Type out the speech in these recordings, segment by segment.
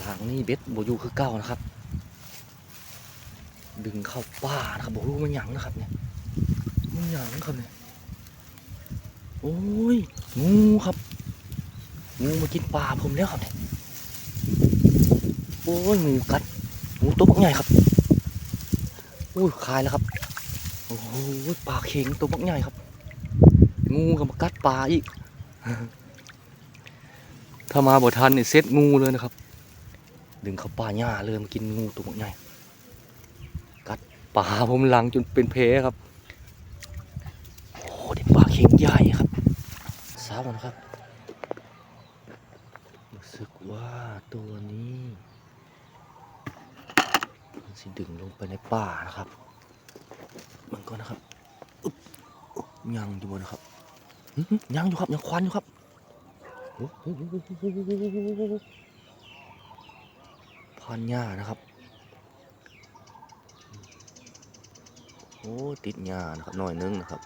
หลังนี่เบ็ดโบอยูคือเก้านะครับ ดึงเข้าป่านะครับบอรู้มันหยังนะครับเนี่ยมันหยังครับเนี่ยโอ้ยงูครับงูมากินปลาผมแล้วครับเนี่ยโอ้ยงูกัดงูตัวบักใหญ่ครับโอ้ยคายแล้วครับโอ้ยปลาเข็งตัวบักใหญ่ครับ งูก็มากัดปลาอีกถ้ามาบ่ทันเนี่ยเซ็ตงูเลยนะครับ ดึงเข้าป่าหญ้าเลยมากินงูตัวใหญ่กัดปลาผมหลังจนเป็นเพครับโอ้เด็กปลาเข็งใหญ่ครับสาวันครับรู้สึกว่าตัวนี้มันสิดึงลงไปในป่านะครับ มันก็นะครับยังอยู่บนนะครับยังอยู่ครับยังควันอยู่ครับ โอ้โหพันหญ้านะครับ โอ้ ติดหญ้านะครับ หน่อยนึงนะครับ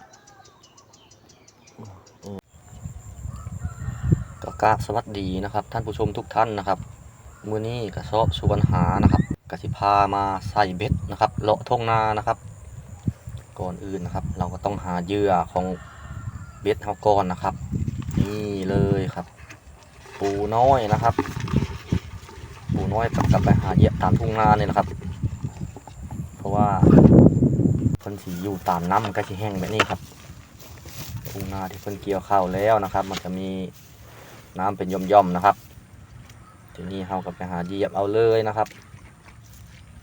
ก็กราบสวัสดีนะครับ ท่านผู้ชมทุกท่านนะครับ มื้อนี้กระสอบชวนหานะครับกสิพามาใส่เบ็ดนะครับ เลาะทงนานะครับ ก่อนอื่นนะครับ เราก็ต้องหาเหยื่อของเบ็ดเฮาก่อนนะครับ นี่เลยครับ ปูน้อยนะครับ น้อยกลับกับไปหาเหยื่อตามทุ่งนาเนี่ยนะครับ เพราะว่าเพิ่นสีอยู่ตามน้ำก็สิแห้งแบบนี้ครับ ทุ่งนาที่เพิ่นเกี่ยวข้าวแล้วนะครับ มันจะมีน้ำเป็นย่อมๆนะครับทีนี้เราก็ไปหาเหยียบเอาเลยนะครับ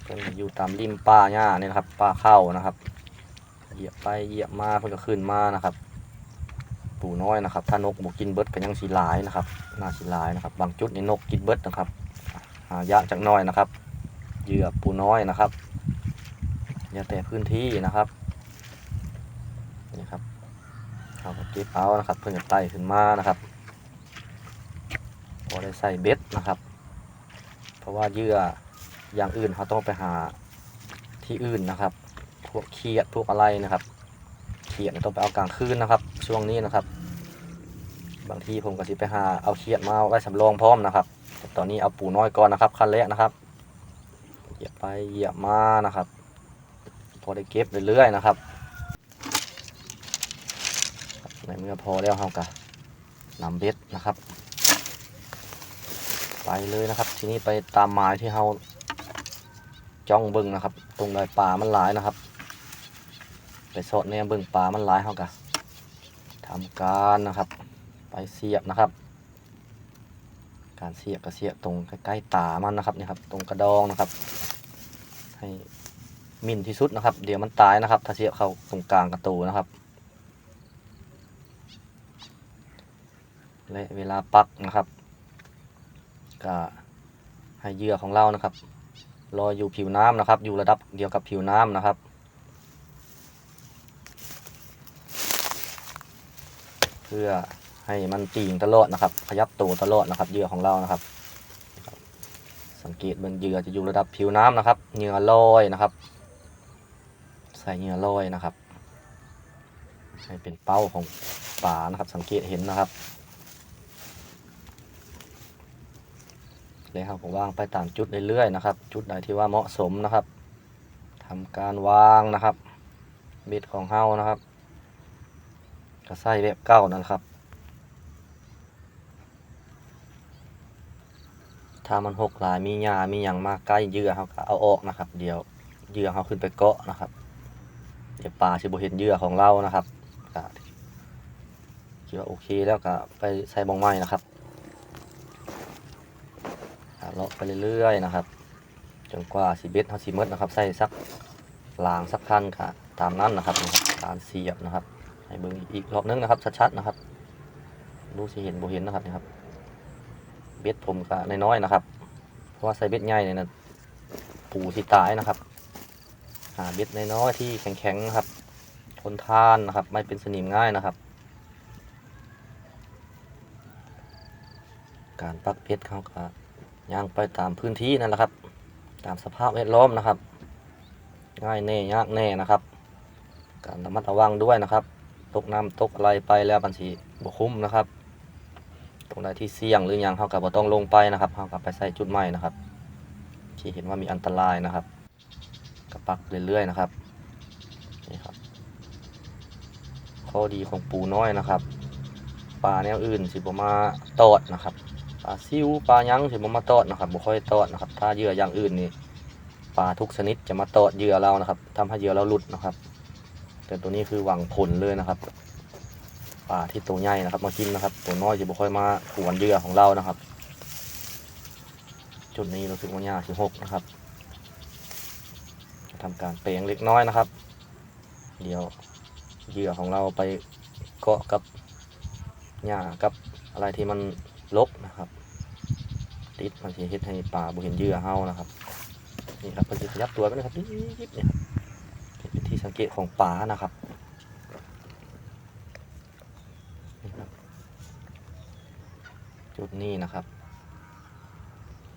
เพิ่นอยู่ตามริมป่าหญ้าเนี่ยนะครับป่าเข้าวนะครับเหยียบไปเหยียบมาเพิ่นก็ขึ้นมานะครับปูน้อยนะครับ ถ้านกบกินเบิร์ดก็ยังสีหลายนะครับน่าสีหลายนะครับ บางจุดนี่นกกินเบิร์ดนะครับ หายาจักน้อยนะครับ เหยื่อปูน้อยนะครับ อย่าแต่พื้นที่นะครับ นี่ครับเราก็เก็บเอานะครับ เพื่อจะไต่ขึ้นมานะครับ พอได้ใส่เบ็ดนะครับ เพราะว่าเหยื่ออย่างอื่นเขาต้องไปหาที่อื่นนะครับ พวกเขียดพวกอะไรนะครับ เขียดต้องไปเอากลางคืนนะครับ ช่วงนี้นะครับ บางทีผมก็สิไปหาเอาเขียดมาไว้สำรองพร้อมนะครับ ตอนนี้เอาปูน้อยก่อนนะครับขั้นแรกนะครับ เหยียบไปเหยียบมานะครับ พอได้เก็บเรื่อยๆนะครับในเมื่อพอแล้วเราก็นำเบ็ดนะครับ ไปเลยนะครับ ทีนี้ไปตามหมายที่เราจ้องเบิ่งนะครับ ตรงใดป่ามันหลายนะครับ ไปสอดแนมเบิ่งป่ามันหลายเราก็ทำการนะครับ ไปเสียบนะครับ การเสียบก็เสียบตรงใกล้ๆตามันนะครับนี่ครับ ตรงกระดองนะครับ ให้มินที่สุดนะครับ เดี๋ยวมันตายนะครับ ถ้าเสียบเข้าตรงกลางกระตูนะครับ และเวลาปักนะครับก็ให้เหยื่อของเรานะครับลอยอยู่ผิวน้ำนะครับ อยู่ระดับเดียวกับผิวน้ำนะครับ เพื่อ ให้มันปีงตลอดนะครับ ขยับตัวตลอดนะครับเหยื่อของเรานะครับ สังเกตเบนเหยื่อจะอยู่ระดับผิวน้ำนะครับเหยื่อลอยนะครับ ใส่เหยื่อลอยนะครับ ให้เป็นเป้าของปลานะครับ สังเกตเห็นนะครับเลยครับผมวางไปตามจุดเรื่อยๆนะครับ จุดใดที่ว่าเหมาะสมนะครับทำการวางนะครับเบ็ดของเฮานะครับ ก็ใส่แบบเก้านั่นครับ ถ้ามันหกหลายมีหญ้ามีอย่างมากใกล้เยื่อเขาก็เอาออกนะครับ เดี๋ยวเยื่อเขาขึ้นไปเกาะนะครับ เดี๋ยวปลาชิบเห็นเยื่อของเรานะครับก็คิดว่าโอเคแล้วก็ไปใส่บองไม้นะครับเลาะไปเรื่อยๆนะครับจนกว่าสีเบ็ดเขาสีมดนะครับ ใส่สักลางสักคันค่ะ ตามนั้นนะครับการเสียบนะครับ ให้เบิ่งอีกรอบนึงนะครับ ชัดๆนะครับ ดูสิเห็นบ่เห็นนะครับนี่ครับ เบ็ดผมก็น้อยๆนะครับ เพราะว่าใส่เบ็ดใหญ่เนี่ยนะปูสิตายนะครับ หาเบ็ดน้อยๆที่แข็งๆนะครับทนทานนะครับ ไม่เป็นสนิมง่ายนะครับ การปักเบ็ดเขาก็ย่างไปตามพื้นที่นั่นแหละครับ ตามสภาพแวดล้อมนะครับ ง่ายแน่ยากแน่นะครับ การระมัดระวังด้วยนะครับ ตกน้ำตกอะไรไปแล้วบัญชีบกคุ้มนะครับ ตรงใดที่เสี่ยงหรือยังเขาก็บ่ต้องลงไปนะครับเขาก็ไปใส่จุดใหม่นะครับ ที่เห็นว่ามีอันตรายนะครับก็ปักเรื่อยๆนะครับนี่ครับข้อดีของปูน้อยนะครับปลาแนวอื่นสิบมาตอดนะครับปลาซิวปลายังสิบมาตอดนะครับบ่ค่อยตอดนะครับ ถ้าเหยื่ออย่างอื่นนี่ปลาทุกชนิดจะมาตอดเหยื่อเรานะครับทำให้เหยื่อเราหลุดนะครับ แต่ตัวนี้คือหวังผลเลยนะครับ ปลาที่ตัวใหญ่นะครับ มากินนะครับ ตัวน้อยจะบ่ค่อยมาขวนเหยื่อของเรานะครับ จุดนี้เรู้สึกว่าหญ้าสิหกนะครับจะทำการเปลงเล็กน้อยนะครับ เดี๋ยวเหยื่อของเราไปเกาะกับหญ้ากับอะไรที่มันลกนะครับ ติดมันจะเฮ็ดให้ปลาบ่เห็นเหยื่อเฮานะครับนี่ครับมันจะขยับตัวไปนะครับยิบเนี่ยครับเป็นที่สังเกตของปลานะครับนี่ครับ จุดนี้นะครับ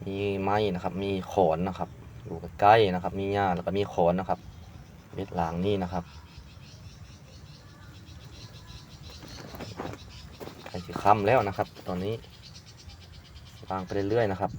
มีไม้นะครับ มีขอนนะครับ อยู่ใกล้ๆนะครับ มีหญ้าแล้วก็มีขอนนะครับเม็ดหลางนี่นะครับใกล้จะค่ำแล้วนะครับ ตอนนี้วางไปเรื่อยๆนะครับ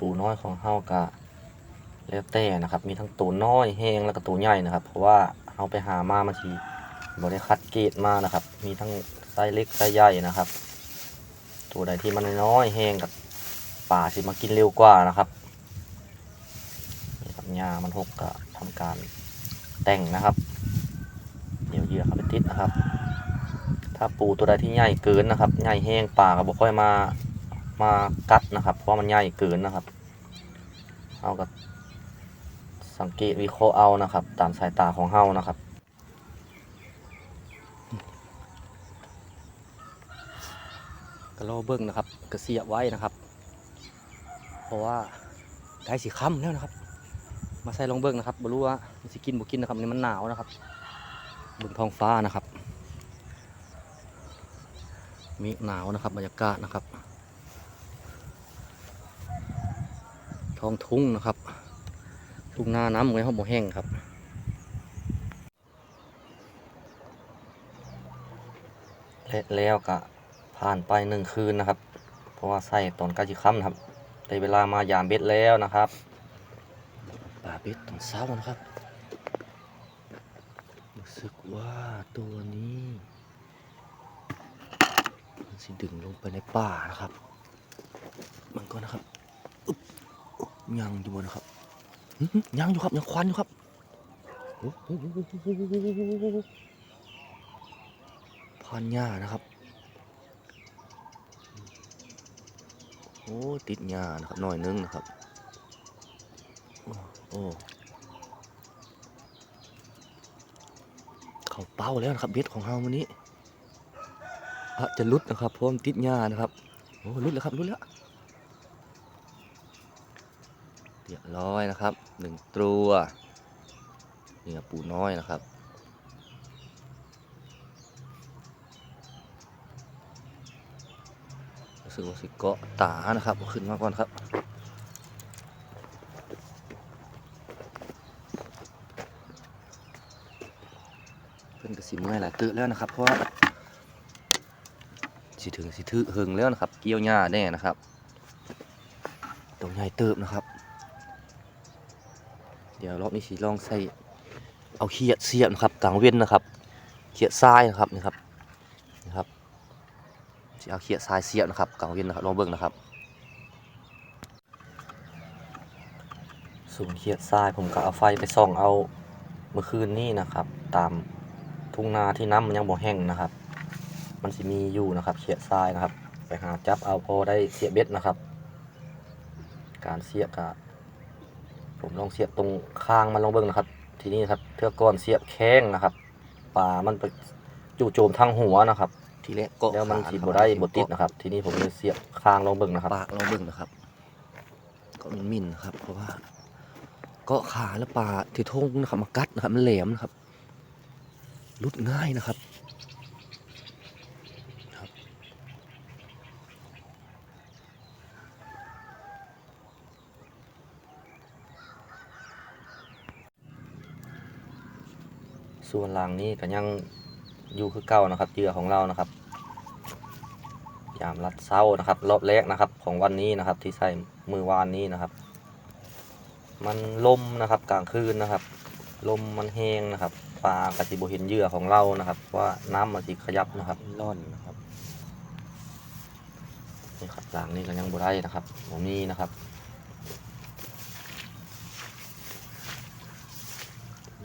ปู น้อยของเฮากะแล้วแต่นะครับ มีทั้งตัวน้อยแห้งแล้วก็ตัวใหญ่นะครับ เพราะว่าเฮาไปหามามาทีบริคัดเกรดมานะครับ มีทั้งไซส์เล็กไซส์ใหญ่นะครับ ตัวใดที่มันน้อยแห้งกับป่าสิมากินเร็วกว่านะครับนี่ครับหญ้ามันหกก็ทำการแต่งนะครับเดี๋ยวเหยื่อเข้าไปติดนะครับ ถ้าปูตัวใดที่ใหญ่เกินนะครับใหญ่แห้งป่าก็บ่ค่อยมามากัดนะครับ เพราะมันใหญ่เกินนะครับ เอากับสังเกตวิเคราะห์เอานะครับ ตามสายตาของเฮานะครับกระโลเบิ้งนะครับกระเสียบไว้นะครับ เพราะว่าใกล้สีค่ำแล้วนะครับ มาใส่ลองเบิ้งนะครับบ่รู้ว่ามันสิกินบ่กินนะครับนี่มันหนาวนะครับเบิ้งท้องฟ้านะครับ มีหนาวนะครับบรรยากาศนะครับ ท้องทุ่งนะครับ ทุ่งนาน้ำไว้ห้องบ่แห้งครับและแล้วก็ผ่านไปหนึ่งคืนนะครับ เพราะว่าใส่ตอนกล้จะค่ำนะครับได้เวลามายามเบ็ดแล้วนะครับป่าเบ็ดตอนเช้านะครับรู้สึกว่าตัวนี้มันสิดึงลงไปในป่านะครับ มันก็นะครับ ยังอยู่บนนะครับยังอยู่ครับยังควันอยู่ครับพันหญ้านะครับโอ้ติดหญ้านะครับหน่อยนึงนะครับโอ้เขาเป้าแล้วนะครับเบ็ดของเฮาวันนี้อาจจะลุดนะครับเพราะมันติดหญ้านะครับโอ้ลุดแล้วครับลุดแล้ว เรียบร้อยนะครับหนึ่งตัวนี่ปูน้อยนะครับ รู้สึกว่าสิเกาะตานะครับ ขึ้นมาก่อนครับเพิ่นกระสิเมื่อยหลายตื่นแล้วนะครับ เพราะสิถึงสิถือหึงแล้วนะครับ เกี่ยวหญ้าแน่นะครับตัวใหญ่เติบนะครับ ดี๋ยวรอบนี้สิลองใส่เอาเขียดเสียบนะครับกลางเว้นนะครับ เขียดทรายนะครับนี่ครับนะครับสิเอาเขียดทรายเสียบนะครับกลางเว้นนะครับลองเบิ่งนะครับส่วนเขียดทรายผมก็เอาไฟไปส่องเอาเมื่อคืนนี้นะครับ ตามทุ่งนาที่น้ำมันยังบ่แห้งนะครับ มันสิมีอยู่นะครับ เขียดทรายนะครับ ไปหาจับเอาพอได้เสียบเบ็ดนะครับ การเสียบก็ ผมลองเสียบตรงข้างมันลองเบิ่งนะครับ ทีนี้ครับเทือกก้อนเสียบแข้งนะครับปลามันไปจู่โจมทางหัวนะครับ ทีแรกเกาะแล้วมันขาสีะครับบ่ได้บ่ติดนะครับ ทีนี้ผมเลยเสียบข้างลองเบิ่งนะครับปากเราเบิ่งนะครับเก็มันมินนะครับ เพราะว่าเกาะขาแล้วปลาที่ทงนะครับมากัดนะครับมันแหลมนะครับรุดง่ายนะครับครับ ส่วนหลังนี้ก็ยังอยู่คือเก่านะครับเหยื่อของเรานะครับ ยามรัดเศร้านะครับ รอบแรกนะครับ ของวันนี้นะครับ ที่ใส่มือวานนี้นะครับ มันลมนะครับกลางคืนนะครับ ลมมันแห้งนะครับปลากระสิบเห็นเหยื่อของเรานะครับ ว่าน้ำมันสิขยับนะครับร่อนนะครับนี่ครับหลังนี้ก็ยังบ่ได้นะครับผมนี่นะครับ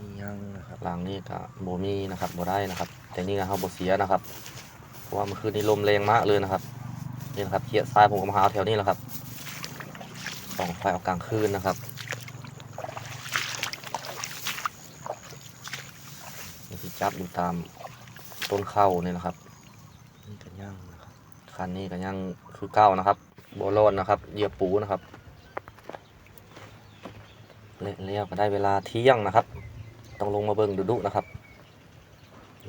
มียังนะครับหลังนี้ก็บมีนะครับบได้นะครับ แต่นี่ก็เฮาบเสียนะครับเพราะว่าเมื่อคืนนี้ลมแรงมากเลยนะครับนี่นะครับเขียดทรายผมก็มาหาแถวนี้แหละครับส่องไฟออกกลางคืนนะครับนี่ที่จับอยู่ตามต้นเข้านี่นะครับนี่กันยังนะครับคันนี้ก็ยังคือเก้านะครับบ่รอดนะครับเหยียบปูนะครับเละแล้วก็ได้เวลาเที่ยงนะครับ ต้องลงมาเบิ้งดูดุนะครับ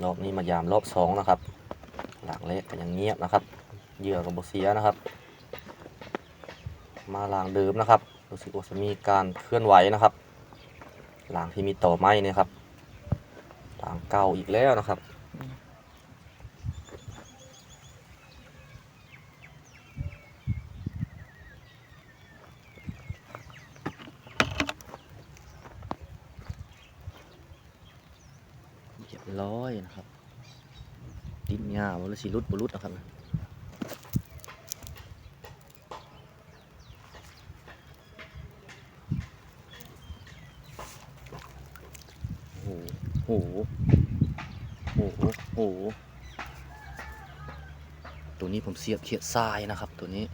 รอบนี้มายามรอบสองนะครับ หลังเล็กก็ยังเงียบนะครับ เหยื่อกับบเสียนะครับ มาหลังเดิมนะครับรู้สึกว่าจะมีการเคลื่อนไหวนะครับ หลังที่มีต่อไม้นี่ครับหลังเก่าอีกแล้วนะครับ เรียบร้อยนะครับ ติดหญ้าบ่รู้สิรุดบรุดนะครับโอ้โหโอ้โหโอ้โหตัวนี้ผมเสียบเขียดทรายนะครับตัวนี้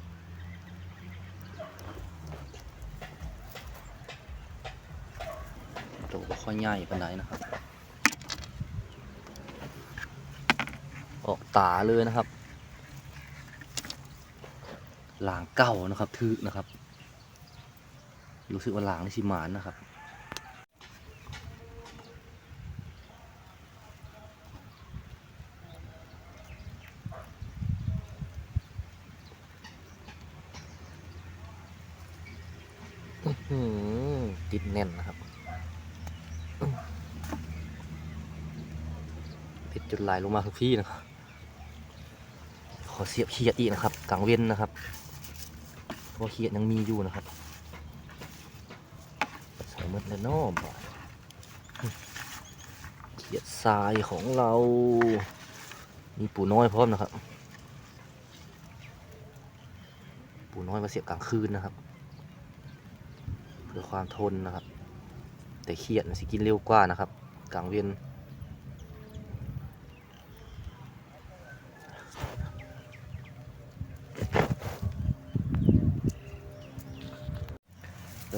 ตัวค่อยใหญ่ปานใดนะครับ ออกตาเลยนะครับหลางเก่านะครับทึกนะครับ รู้สึกว่าหลางนี่สิมานนะครับติดแน่นนะครับติดจุดลายลงมาทุกที่นะครับ อเสียบเขียดอีกนะครับกลางเว้นนะครับเพราะเขียดยังมีอยู่นะครับใส่หมดเลยเน้อบเขียดทรายของเรา มีปูน้อยพร้อมนะครับ ปูน้อยมาเสียบกลางคืนนะครับ เพื่อความทนนะครับ แต่เขียดน่ะสิกินเร็วกว่านะครับ กลางเวียน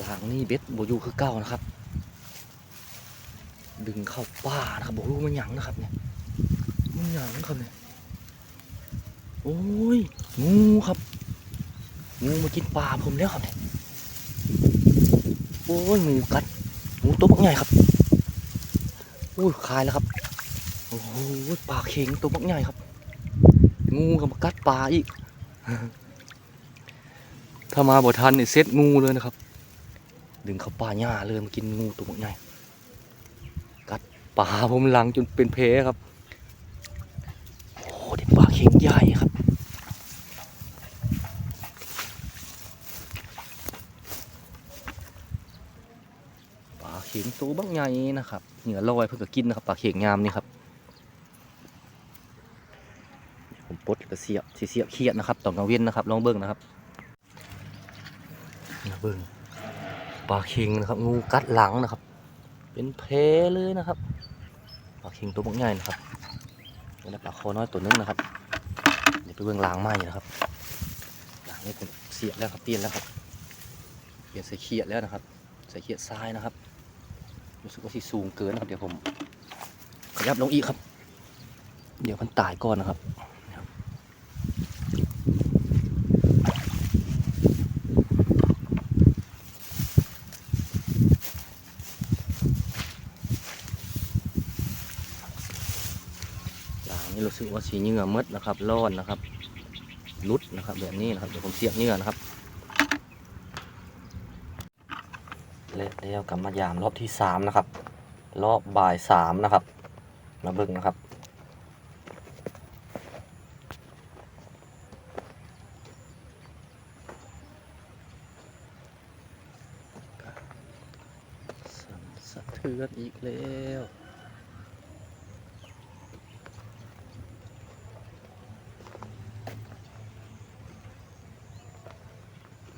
หลังนี่ เบ็ดโบอยูคือเก้านะครับ ดึงเข้าป่านะครับโบรู้มันหยังนะครับเนี่ยมันหยังครับเนี่ยโอ้ยงูครับงูมากินปลาผมแล้วครับเนี่ยโอ้ยงูกัดงูตัวบักใหญ่ครับโอ้ยคายแล้วครับโอ้โหปลาเข็งตัวบักใหญ่ครับ งูกับมากัดปลาอีกถ้ามาบ่ทันเนี่ยเซตงูเลยนะครับ ดึงเข้าป่าหญ้าเลยมากินงูตัวบักใหญ่กัดปลาผมหลังจนเป็นเพครับโอ้โหเด็ดปลาเข็งใหญ่ครับปลาเข็งตัวบักใหญ่นะครับเหนือลอยเพื่อก,กินนะครับปลาเข็งงามนี่ครับผมปดแล้วก็เสียบเสียบเขียดนะครับตอนกลางเว้นนะครับลองเบิ้งนะครับเบิ้ง ปลาเข็งนะครับ งูกัดหลังนะครับ เป็นแผลเลยนะครับปลาเข็งตัวบักใหญ่นะครับนี่แหละปลาคอน้อยตัวนึงนะครับเดี๋ยวไปเบิ้งล้างไม้นะครับล้างนี่ผมเสียแล้วครับเปลี่ยนแล้วครับเปลี่ยนใส่เขียดแล้วนะครับ ใส่เขียดทรายนะครับรู้สึกว่าที่สูงเกินนะครับ เดี๋ยวผมขยับลงอีกครับ เดี๋ยวมันตายก่อนนะครับนะครับ อย่างนี้รู้ สึกว่าสีเหงื่อมดนะครับร้อนนะครับรุดนะครับแบบนี้นะครับเดี๋ยวผมเสียบเหงื่อนะครับเละแล้วกับมายามรอบที่สามนะครับ รอบบ่ายสามนะครับ มาเบิ่งนะครับสะเทือนอีกแล้ว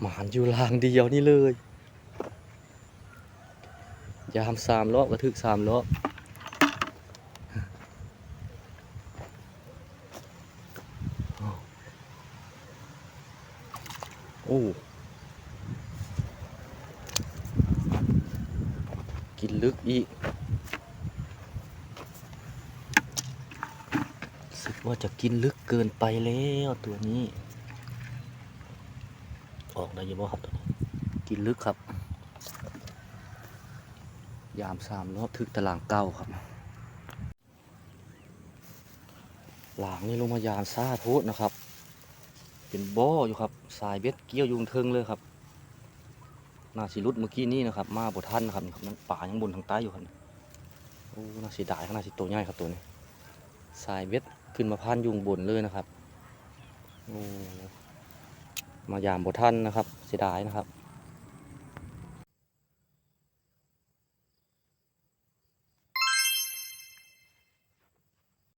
หมานอยู่ลางเดียวนี่เลย ยามสามรอบกระทึกสามรอบโอ้กินลึกอีกสึกว่าจะกินลึกเกินไปแล้วตัวนี้ ได้ยังบ่ครับตัวนี้กินลึกครับ ยามสามรอบถึกตารางเก้าครับ หลางนี่ลงมายามซาโพดนะครับ เป็นบ่ออยู่ครับ สายเบ็ดเกี้ยวยุงเทิงเลยครับน่าสิรุดเมื่อกี้นี้นะครับ มาบทันนะครับนี่ครับนั่นป่ายังบนทางใต้อยู่ครับโอ้น่าสีดายขนาดสิตัวใหญ่ครับตัวนี้ สายเบ็ดขึ้นมาพันยุงบนเลยนะครับ โอ้ มายามบท่านนะครับเสียดายนะครับ